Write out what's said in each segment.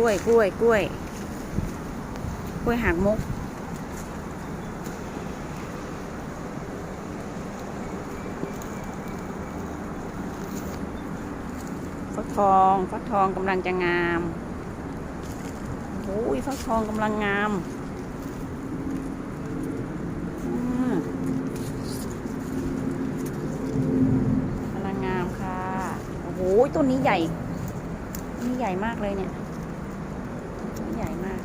กล้วยกล้วยกล้วยกล้วยหักมุก ฟักทองฟักทองกำลังจะงามโอ้ยฟักทองกำลังงามกำลังงามค่ะ โอ้โหต้นนี้ใหญ่นนี้ใหญ่มากเลยเนี่ย ใหญ่มาก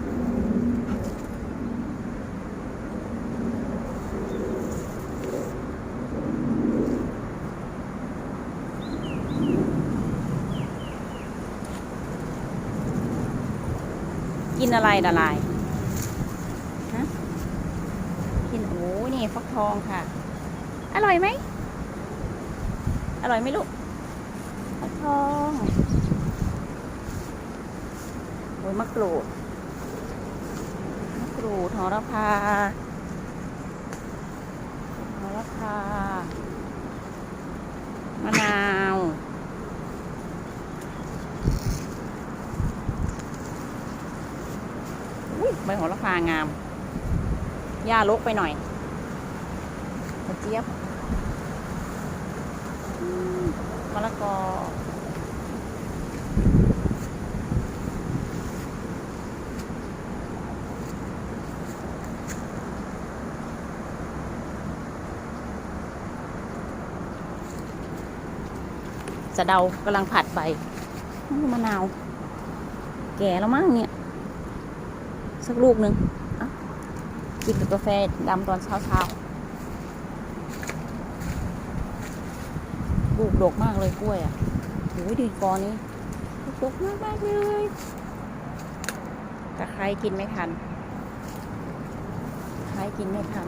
กินอะไรละลายฮะกินโอ้ยนี่ฟักทองค่ะ อร่อยไหม อร่อยไหมลูกฟักทอง โอ้ยมะกรูดมะกรูดหอระพาหอระพามะนาวอุ้ยใบโหระพางาม หญ้าลกไปหน่อยกระเจี๊ยบมมะละกอ สะเดากำลังผัดใบมะนาว แก่แล้วมั้งเนี่ย สักลูกหนึ่งกินกับกาแฟดำตอนเช้าเช้าลูกดกมากเลยกล้วยอะโอ้ยดีกอนี้ดกมากมากเลยตะไคร้กินไม่ทันตะไคร้กินไม่ทัน